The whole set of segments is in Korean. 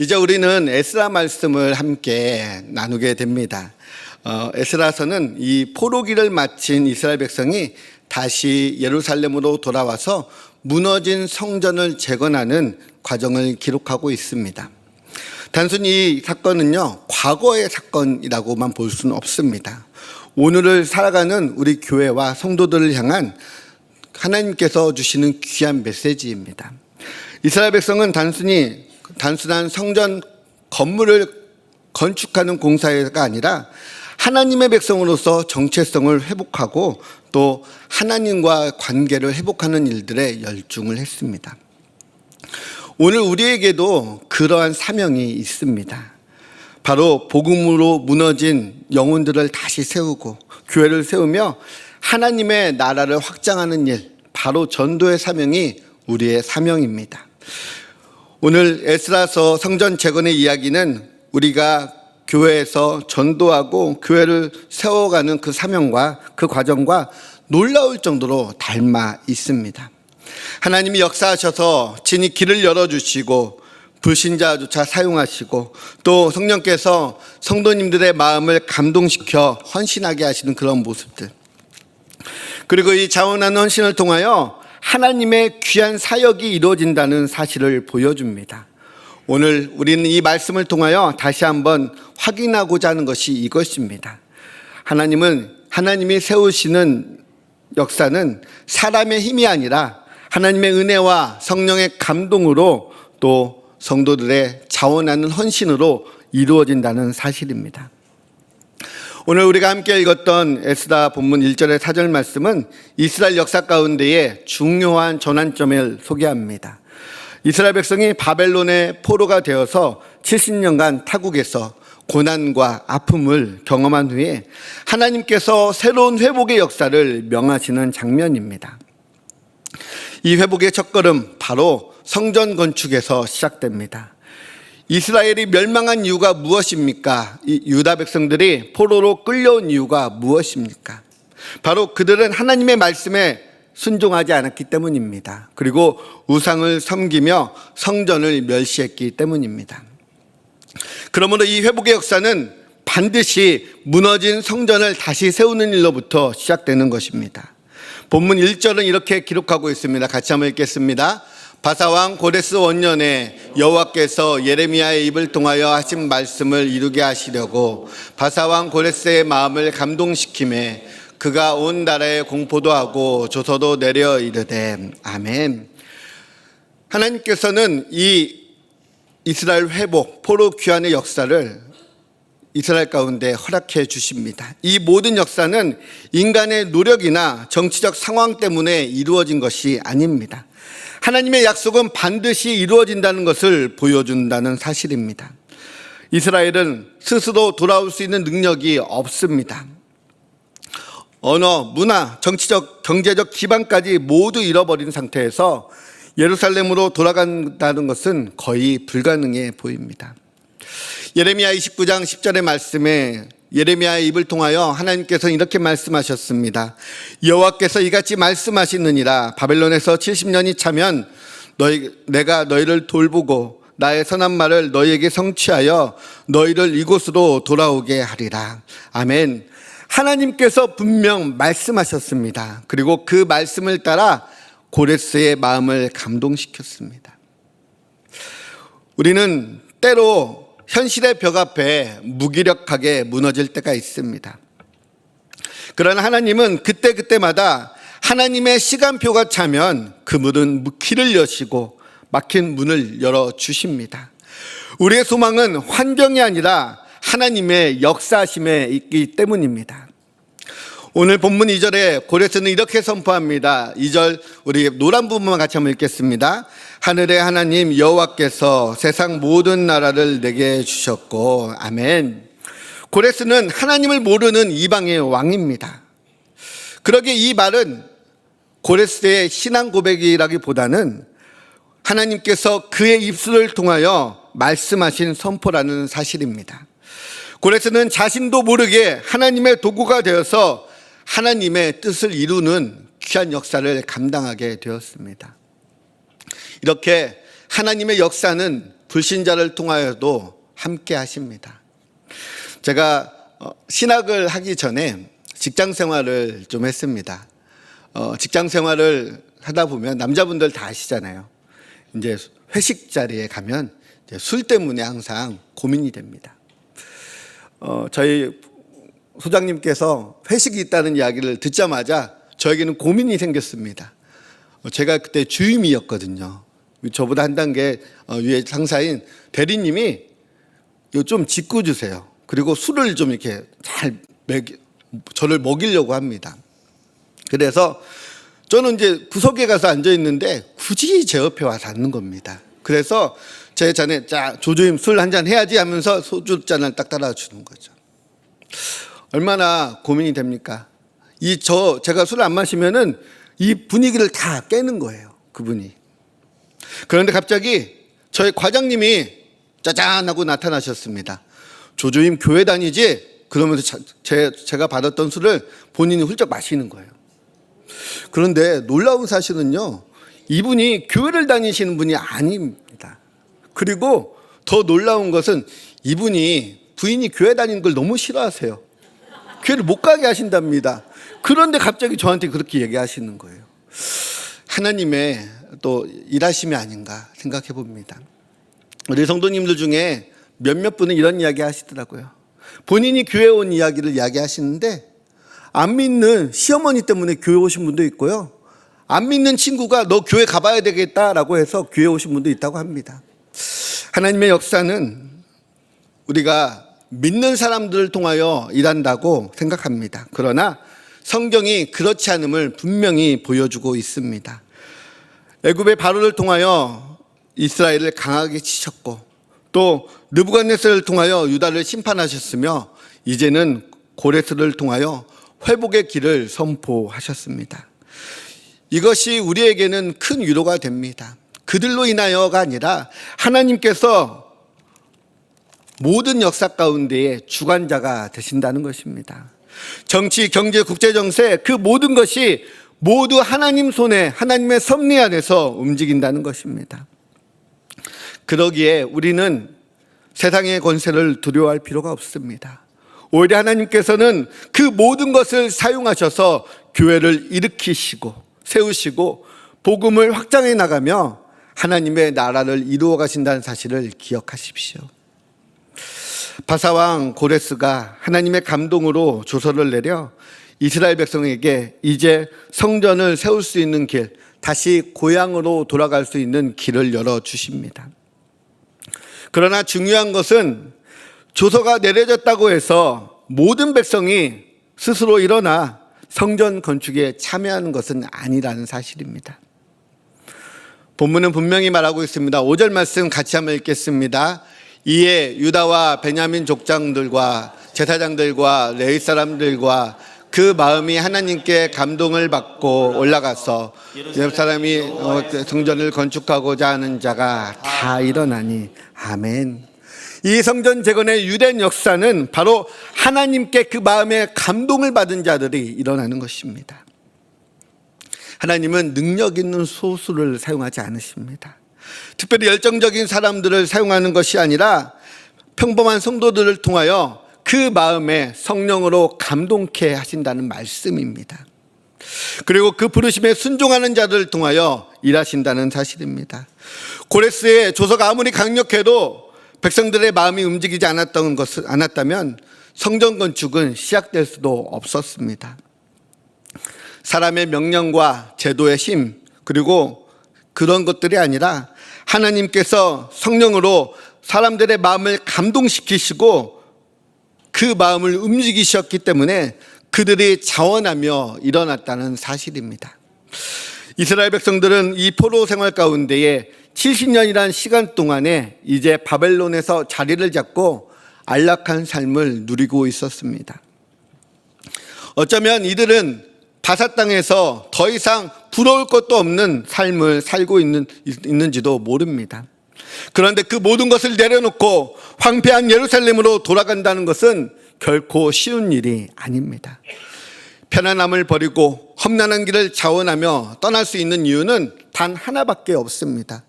이제 우리는 에스라 말씀을 함께 나누게 됩니다. 어, 에스라서는 이 포로기를 마친 이스라엘 백성이 다시 예루살렘으로 돌아와서 무너진 성전을 재건하는 과정을 기록하고 있습니다. 단순히 이 사건은요, 과거의 사건이라고만 볼 수는 없습니다. 오늘을 살아가는 우리 교회와 성도들을 향한 하나님께서 주시는 귀한 메시지입니다. 이스라엘 백성은 단순히 단순한 성전 건물을 건축하는 공사가 아니라 하나님의 백성으로서 정체성을 회복하고 또 하나님과 관계를 회복하는 일들에 열중을 했습니다. 오늘 우리에게도 그러한 사명이 있습니다. 바로 복음으로 무너진 영혼들을 다시 세우고 교회를 세우며 하나님의 나라를 확장하는 일, 바로 전도의 사명이 우리의 사명입니다. 오늘 에스라서 성전 재건의 이야기는 우리가 교회에서 전도하고 교회를 세워가는 그 사명과 그 과정과 놀라울 정도로 닮아 있습니다. 하나님이 역사하셔서 진히 길을 열어주시고 불신자조차 사용하시고 또 성령께서 성도님들의 마음을 감동시켜 헌신하게 하시는 그런 모습들. 그리고 이 자원한 헌신을 통하여 하나님의 귀한 사역이 이루어진다는 사실을 보여줍니다. 오늘 우리는 이 말씀을 통하여 다시 한번 확인하고자 하는 것이 이것입니다. 하나님은 하나님이 세우시는 역사는 사람의 힘이 아니라 하나님의 은혜와 성령의 감동으로 또 성도들의 자원하는 헌신으로 이루어진다는 사실입니다. 오늘 우리가 함께 읽었던 에스다 본문 1절의 사절 말씀은 이스라엘 역사 가운데의 중요한 전환점을 소개합니다. 이스라엘 백성이 바벨론의 포로가 되어서 70년간 타국에서 고난과 아픔을 경험한 후에 하나님께서 새로운 회복의 역사를 명하시는 장면입니다. 이 회복의 첫걸음 바로 성전 건축에서 시작됩니다. 이스라엘이 멸망한 이유가 무엇입니까? 이 유다 백성들이 포로로 끌려온 이유가 무엇입니까? 바로 그들은 하나님의 말씀에 순종하지 않았기 때문입니다. 그리고 우상을 섬기며 성전을 멸시했기 때문입니다. 그러므로 이 회복의 역사는 반드시 무너진 성전을 다시 세우는 일로부터 시작되는 것입니다. 본문 1절은 이렇게 기록하고 있습니다. 같이 한번 읽겠습니다. 바사왕 고레스 원년에 여호와께서 예레미야의 입을 통하여 하신 말씀을 이루게 하시려고 바사왕 고레스의 마음을 감동시킴에 그가 온 나라에 공포도 하고 조서도 내려 이르되 아멘. 하나님께서는 이 이스라엘 회복 포로 귀환의 역사를 이스라엘 가운데 허락해 주십니다. 이 모든 역사는 인간의 노력이나 정치적 상황 때문에 이루어진 것이 아닙니다. 하나님의 약속은 반드시 이루어진다는 것을 보여준다는 사실입니다. 이스라엘은 스스로 돌아올 수 있는 능력이 없습니다. 언어, 문화, 정치적, 경제적 기반까지 모두 잃어버린 상태에서 예루살렘으로 돌아간다는 것은 거의 불가능해 보입니다. 예레미야 29장 10절의 말씀에 예레미야의 입을 통하여 하나님께서 이렇게 말씀하셨습니다. 여호와께서 이같이 말씀하시느니라 바벨론에서 70년이 차면 너희 내가 너희를 돌보고 나의 선한 말을 너희에게 성취하여 너희를 이곳으로 돌아오게 하리라. 아멘. 하나님께서 분명 말씀하셨습니다. 그리고 그 말씀을 따라 고레스의 마음을 감동시켰습니다. 우리는 때로 현실의 벽 앞에 무기력하게 무너질 때가 있습니다. 그러나 하나님은 그때그때마다 하나님의 시간표가 차면 그 문은 길을 여시고 막힌 문을 열어 주십니다. 우리의 소망은 환경이 아니라 하나님의 역사심에 있기 때문입니다. 오늘 본문 2절에 고레스는 이렇게 선포합니다. 2절 우리 노란 부분만 같이 한번 읽겠습니다. 하늘의 하나님 여호와께서 세상 모든 나라를 내게 주셨고 아멘. 고레스는 하나님을 모르는 이방의 왕입니다. 그러게 이 말은 고레스의 신앙 고백이라기보다는 하나님께서 그의 입술을 통하여 말씀하신 선포라는 사실입니다. 고레스는 자신도 모르게 하나님의 도구가 되어서 하나님의 뜻을 이루는 귀한 역사를 감당하게 되었습니다. 이렇게 하나님의 역사는 불신자를 통하여도 함께 하십니다. 제가 어, 신학을 하기 전에 직장 생활을 좀 했습니다. 어, 직장 생활을 하다 보면 남자분들 다 아시잖아요. 이제 회식 자리에 가면 술 때문에 항상 고민이 됩니다. 어, 저희 소장님께서 회식이 있다는 이야기를 듣자마자 저에게는 고민이 생겼습니다. 어, 제가 그때 주임이었거든요. 저보다 한 단계 어, 위에 상사인 대리님이 좀 짓고 주세요. 그리고 술을 좀 이렇게 잘 먹이, 저를 먹이려고 합니다. 그래서 저는 이제 구석에 가서 앉아 있는데 굳이 제 옆에 와서 앉는 겁니다. 그래서 제 잔에 자 조조임 술 한 잔 해야지 하면서 소주 잔을 딱 따라 주는 거죠. 얼마나 고민이 됩니까? 이 저 제가 술을 안 마시면은 이 분위기를 다 깨는 거예요. 그분이. 그런데 갑자기 저희 과장님이 짜잔 하고 나타나셨습니다. 조조임 교회 다니지? 그러면서 자- 제, 제가 받았던 술을 본인이 훌쩍 마시는 거예요. 그런데 놀라운 사실은요, 이분이 교회를 다니시는 분이 아닙니다. 그리고 더 놀라운 것은 이분이 부인이 교회 다니는 걸 너무 싫어하세요. 교회를 못 가게 하신답니다. 그런데 갑자기 저한테 그렇게 얘기하시는 거예요. 하나님의 또 일하심이 아닌가 생각해 봅니다. 우리 성도님들 중에 몇몇 분은 이런 이야기 하시더라고요. 본인이 교회 온 이야기를 이야기 하시는데 안 믿는 시어머니 때문에 교회 오신 분도 있고요. 안 믿는 친구가 너 교회 가봐야 되겠다라고 해서 교회 오신 분도 있다고 합니다. 하나님의 역사는 우리가 믿는 사람들을 통하여 일한다고 생각합니다. 그러나 성경이 그렇지 않음을 분명히 보여주고 있습니다. 애굽의 바로를 통하여 이스라엘을 강하게 치셨고 또 느부갓네살을 통하여 유다를 심판하셨으며 이제는 고레스를 통하여 회복의 길을 선포하셨습니다. 이것이 우리에게는 큰 위로가 됩니다. 그들로 인하여가 아니라 하나님께서 모든 역사 가운데에 주관자가 되신다는 것입니다. 정치, 경제, 국제 정세 그 모든 것이 모두 하나님 손에 하나님의 섭리 안에서 움직인다는 것입니다. 그러기에 우리는 세상의 권세를 두려워할 필요가 없습니다. 오히려 하나님께서는 그 모든 것을 사용하셔서 교회를 일으키시고 세우시고 복음을 확장해 나가며 하나님의 나라를 이루어 가신다는 사실을 기억하십시오. 바사왕 고레스가 하나님의 감동으로 조서를 내려 이스라엘 백성에게 이제 성전을 세울 수 있는 길, 다시 고향으로 돌아갈 수 있는 길을 열어 주십니다. 그러나 중요한 것은 조서가 내려졌다고 해서 모든 백성이 스스로 일어나 성전 건축에 참여하는 것은 아니라는 사실입니다. 본문은 분명히 말하고 있습니다. 5절 말씀 같이 한번 읽겠습니다. 이에 유다와 베냐민 족장들과 제사장들과 레위 사람들과 그 마음이 하나님께 감동을 받고 올라가서 예루살렘이 어, 성전을 건축하고자 하는 자가 다 일어나니 아멘. 이 성전 재건의 유대인 역사는 바로 하나님께 그 마음에 감동을 받은 자들이 일어나는 것입니다. 하나님은 능력 있는 소수를 사용하지 않으십니다. 특별히 열정적인 사람들을 사용하는 것이 아니라 평범한 성도들을 통하여 그 마음에 성령으로 감동케 하신다는 말씀입니다. 그리고 그 부르심에 순종하는 자들을 통하여 일하신다는 사실입니다. 고레스의 조서가 아무리 강력해도 백성들의 마음이 움직이지 않았던 것을 않았다면 성전 건축은 시작될 수도 없었습니다. 사람의 명령과 제도의 힘 그리고 그런 것들이 아니라 하나님께서 성령으로 사람들의 마음을 감동시키시고 그 마음을 움직이셨기 때문에 그들이 자원하며 일어났다는 사실입니다. 이스라엘 백성들은 이 포로 생활 가운데에 70년이라는 시간 동안에 이제 바벨론에서 자리를 잡고 안락한 삶을 누리고 있었습니다. 어쩌면 이들은 바사 땅에서 더 이상 부러울 것도 없는 삶을 살고 있는, 있는지도 모릅니다. 그런데 그 모든 것을 내려놓고 황폐한 예루살렘으로 돌아간다는 것은 결코 쉬운 일이 아닙니다. 편안함을 버리고 험난한 길을 자원하며 떠날 수 있는 이유는 단 하나밖에 없습니다.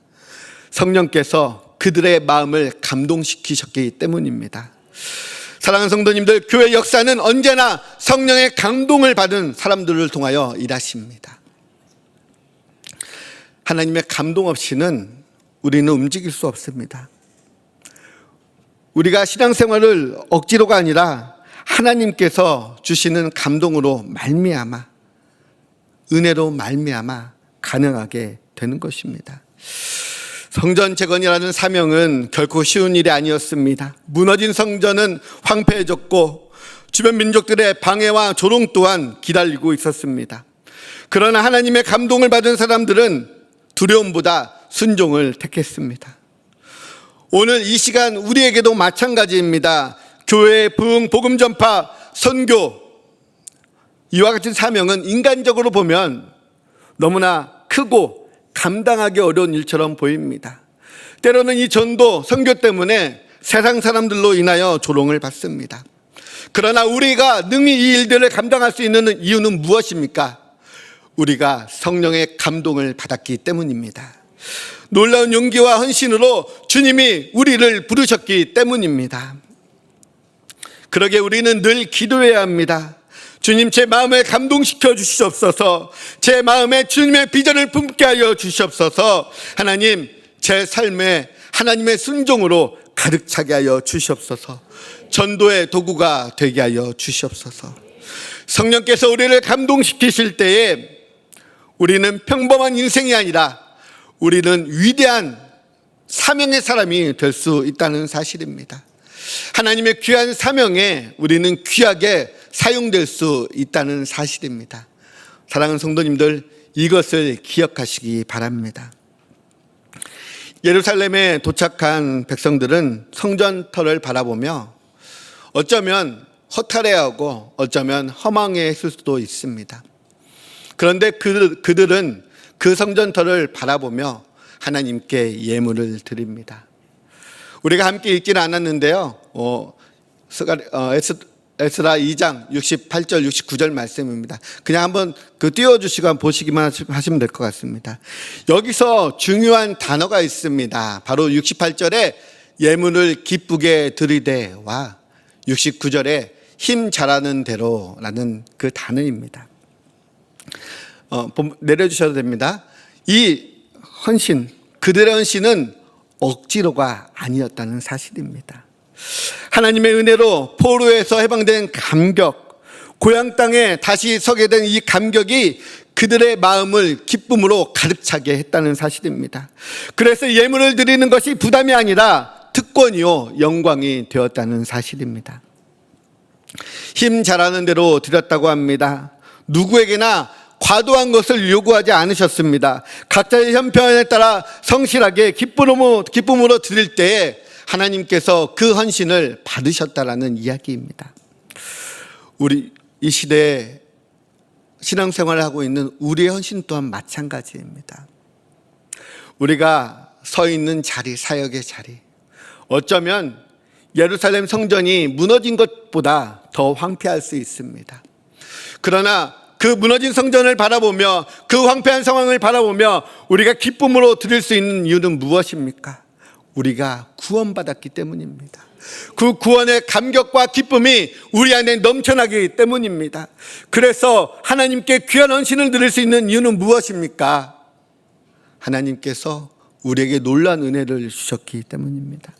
성령께서 그들의 마음을 감동시키셨기 때문입니다. 사랑하는 성도님들, 교회 역사는 언제나 성령의 감동을 받은 사람들을 통하여 일하십니다. 하나님의 감동 없이는 우리는 움직일 수 없습니다. 우리가 신앙생활을 억지로가 아니라 하나님께서 주시는 감동으로 말미암아 은혜로 말미암아 가능하게 되는 것입니다. 성전 재건이라는 사명은 결코 쉬운 일이 아니었습니다. 무너진 성전은 황폐해졌고 주변 민족들의 방해와 조롱 또한 기다리고 있었습니다. 그러나 하나님의 감동을 받은 사람들은 두려움보다 순종을 택했습니다. 오늘 이 시간 우리에게도 마찬가지입니다. 교회 부흥, 복음 전파, 선교 이와 같은 사명은 인간적으로 보면 너무나 크고 감당하기 어려운 일처럼 보입니다. 때로는 이 전도, 선교 때문에 세상 사람들로 인하여 조롱을 받습니다. 그러나 우리가 능히 이 일들을 감당할 수 있는 이유는 무엇입니까? 우리가 성령의 감동을 받았기 때문입니다. 놀라운 용기와 헌신으로 주님이 우리를 부르셨기 때문입니다. 그러게 우리는 늘 기도해야 합니다. 주님 제 마음을 감동시켜 주시옵소서. 제 마음에 주님의 비전을 품게 하여 주시옵소서. 하나님 제 삶에 하나님의 순종으로 가득 차게 하여 주시옵소서. 전도의 도구가 되게 하여 주시옵소서. 성령께서 우리를 감동시키실 때에 우리는 평범한 인생이 아니라 우리는 위대한 사명의 사람이 될 수 있다는 사실입니다. 하나님의 귀한 사명에 우리는 귀하게 사용될 수 있다는 사실입니다. 사랑하는 성도님들, 이것을 기억하시기 바랍니다. 예루살렘에 도착한 백성들은 성전터를 바라보며 어쩌면 허탈해하고 어쩌면 허망해했을 수도 있습니다. 그런데 그, 그들은 그 성전터를 바라보며 하나님께 예물을 드립니다. 우리가 함께 읽지는 않았는데요. 어, 스가, 어, 에스, 에스라 2장 68절 69절 말씀입니다. 그냥 한번 그 띄워주시고 보시기만 하시면 될 것 같습니다. 여기서 중요한 단어가 있습니다. 바로 68절에 예물을 기쁘게 드리되와 69절에 힘 잘하는 대로라는 그 단어입니다. 어, 내려주셔도 됩니다. 이 헌신, 그들의 헌신은 억지로가 아니었다는 사실입니다. 하나님의 은혜로 포로에서 해방된 감격, 고향 땅에 다시 서게 된 이 감격이 그들의 마음을 기쁨으로 가득 차게 했다는 사실입니다. 그래서 예물을 드리는 것이 부담이 아니라 특권이요, 영광이 되었다는 사실입니다. 힘 잘하는 대로 드렸다고 합니다. 누구에게나 과도한 것을 요구하지 않으셨습니다. 각자의 형편에 따라 성실하게 기쁨으로, 기쁨으로 드릴 때에 하나님께서 그 헌신을 받으셨다라는 이야기입니다. 우리 이 시대에 신앙생활을 하고 있는 우리의 헌신 또한 마찬가지입니다. 우리가 서 있는 자리, 사역의 자리. 어쩌면 예루살렘 성전이 무너진 것보다 더 황폐할 수 있습니다. 그러나 그 무너진 성전을 바라보며 그 황폐한 상황을 바라보며 우리가 기쁨으로 드릴 수 있는 이유는 무엇입니까? 우리가 구원받았기 때문입니다. 그 구원의 감격과 기쁨이 우리 안에 넘쳐나기 때문입니다. 그래서 하나님께 귀한 헌신을 드릴 수 있는 이유는 무엇입니까? 하나님께서 우리에게 놀란 은혜를 주셨기 때문입니다.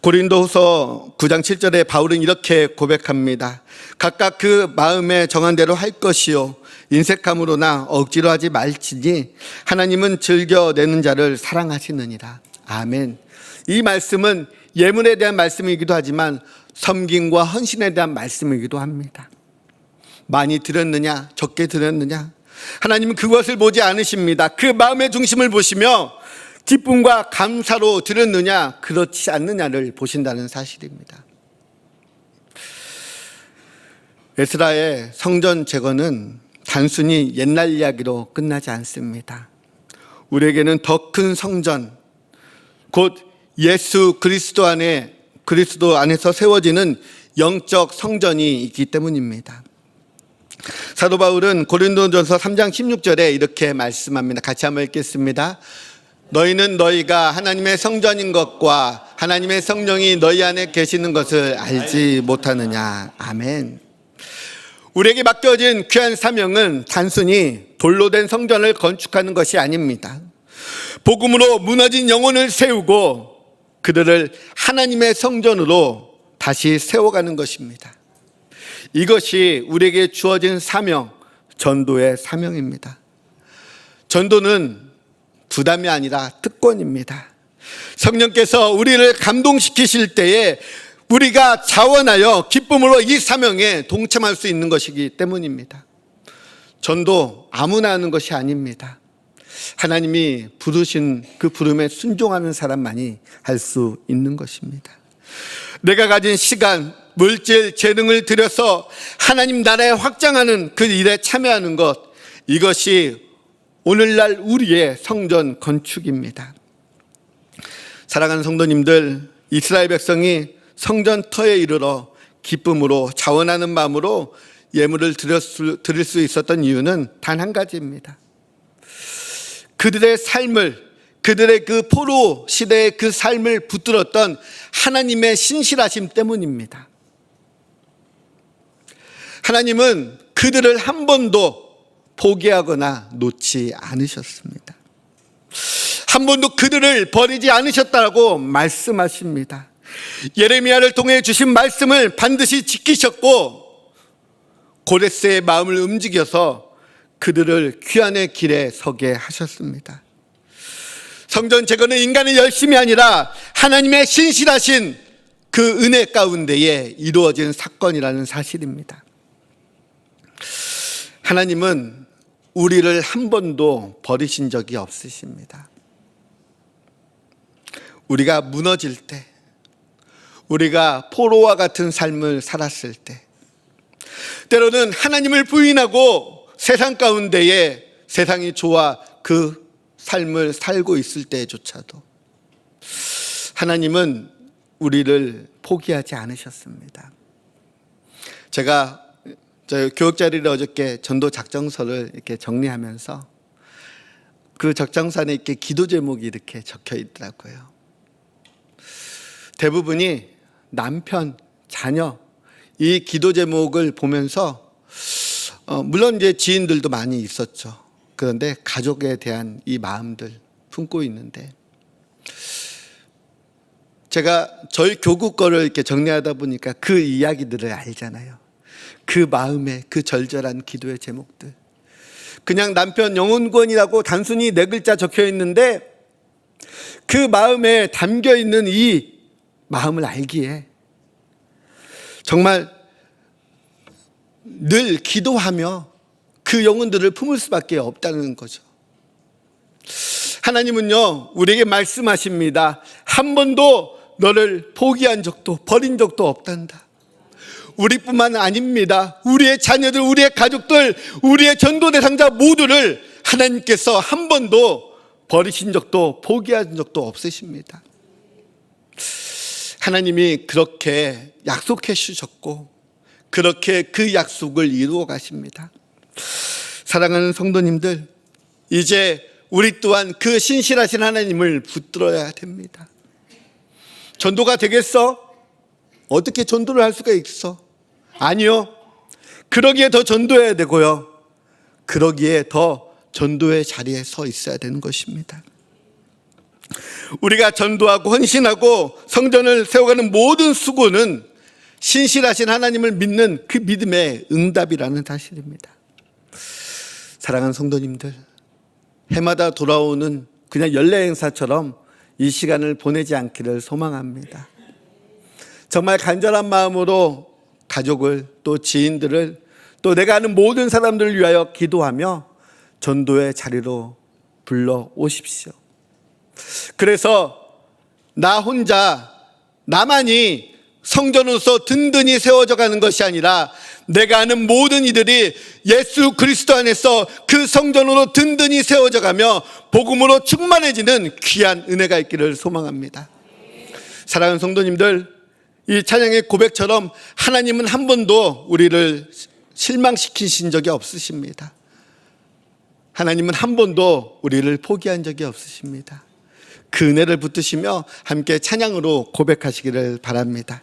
고린도후서 9장 7절에 바울은 이렇게 고백합니다. 각각 그 마음에 정한 대로 할 것이요 인색함으로나 억지로 하지 말지니 하나님은 즐겨 내는 자를 사랑하시느니라. 아멘. 이 말씀은 예문에 대한 말씀이기도 하지만 섬김과 헌신에 대한 말씀이기도 합니다. 많이 드렸느냐, 적게 드렸느냐. 하나님은 그것을 보지 않으십니다. 그 마음의 중심을 보시며 기쁨과 감사로 드렸느냐, 그렇지 않느냐를 보신다는 사실입니다. 에스라의 성전 재건은 단순히 옛날 이야기로 끝나지 않습니다. 우리에게는 더 큰 성전, 곧 예수 그리스도 안에 그리스도 안에서 세워지는 영적 성전이 있기 때문입니다. 사도 바울은 고린도전서 3장 16절에 이렇게 말씀합니다. 같이 한번 읽겠습니다. 너희는 너희가 하나님의 성전인 것과 하나님의 성령이 너희 안에 계시는 것을 알지 못하느냐. 아멘. 우리에게 맡겨진 귀한 사명은 단순히 돌로 된 성전을 건축하는 것이 아닙니다. 복음으로 무너진 영혼을 세우고 그들을 하나님의 성전으로 다시 세워가는 것입니다. 이것이 우리에게 주어진 사명, 전도의 사명입니다. 전도는 부담이 아니라 특권입니다. 성령께서 우리를 감동시키실 때에 우리가 자원하여 기쁨으로 이 사명에 동참할 수 있는 것이기 때문입니다. 전도 아무나 하는 것이 아닙니다. 하나님이 부르신 그 부름에 순종하는 사람만이 할 수 있는 것입니다. 내가 가진 시간, 물질, 재능을 들여서 하나님 나라에 확장하는 그 일에 참여하는 것, 이것이 오늘날 우리의 성전 건축입니다. 사랑하는 성도님들, 이스라엘 백성이 성전터에 이르러 기쁨으로 자원하는 마음으로 예물을 드릴 수, 있었던 이유는 단 한 가지입니다. 그들의 삶을 그들의 그 포로 시대의 그 삶을 붙들었던 하나님의 신실하심 때문입니다. 하나님은 그들을 한 번도 포기하거나 놓지 않으셨습니다. 한 번도 그들을 버리지 않으셨다고 말씀하십니다. 예레미야를 통해 주신 말씀을 반드시 지키셨고 고레스의 마음을 움직여서 그들을 귀환의 길에 서게 하셨습니다. 성전 제거는 인간의 열심이 아니라 하나님의 신실하신 그 은혜 가운데에 이루어진 사건이라는 사실입니다. 하나님은 우리를 한 번도 버리신 적이 없으십니다. 우리가 무너질 때, 우리가 포로와 같은 삶을 살았을 때, 때로는 하나님을 부인하고 세상 가운데에 세상이 좋아 그 삶을 살고 있을 때조차도 하나님은 우리를 포기하지 않으셨습니다. 제가 저 교육 자리를 어저께 전도 작정서를 이렇게 정리하면서 그 적정산에 이렇게 기도 제목이 이렇게 적혀 있더라고요. 대부분이 남편, 자녀 이 기도 제목을 보면서 어, 물론 이제 지인들도 많이 있었죠. 그런데 가족에 대한 이 마음들 품고 있는데 제가 저희 교구 거를 이렇게 정리하다 보니까 그 이야기들을 알잖아요. 그 마음의 그 절절한 기도의 제목들. 그냥 남편 영혼권이라고 단순히 네 글자 적혀 있는데 그 마음에 담겨 있는 이 마음을 알기에 정말 늘 기도하며 그 영혼들을 품을 수밖에 없다는 거죠. 하나님은요, 우리에게 말씀하십니다. 한 번도 너를 포기한 적도, 버린 적도 없단다. 우리뿐만 아닙니다. 우리의 자녀들, 우리의 가족들, 우리의 전도 대상자 모두를 하나님께서 한 번도 버리신 적도, 포기한 적도 없으십니다. 하나님이 그렇게 약속해 주셨고, 그렇게 그 약속을 이루어 가십니다. 사랑하는 성도님들, 이제 우리 또한 그 신실하신 하나님을 붙들어야 됩니다. 전도가 되겠어? 어떻게 전도를 할 수가 있어? 아니요. 그러기에 더 전도해야 되고요. 그러기에 더 전도의 자리에 서 있어야 되는 것입니다. 우리가 전도하고 헌신하고 성전을 세워가는 모든 수고는 신실하신 하나님을 믿는 그 믿음의 응답이라는 사실입니다. 사랑하는 성도님들, 해마다 돌아오는 그냥 연례 행사처럼 이 시간을 보내지 않기를 소망합니다. 정말 간절한 마음으로 가족을 또 지인들을 또 내가 아는 모든 사람들을 위하여 기도하며 전도의 자리로 불러 오십시오. 그래서 나 혼자 나만이 성전으로서 든든히 세워져 가는 것이 아니라 내가 아는 모든 이들이 예수 그리스도 안에서 그 성전으로 든든히 세워져 가며 복음으로 충만해지는 귀한 은혜가 있기를 소망합니다. 사랑하는 성도님들, 이 찬양의 고백처럼 하나님은 한 번도 우리를 실망시키신 적이 없으십니다. 하나님은 한 번도 우리를 포기한 적이 없으십니다. 그 은혜를 붙드시며 함께 찬양으로 고백하시기를 바랍니다.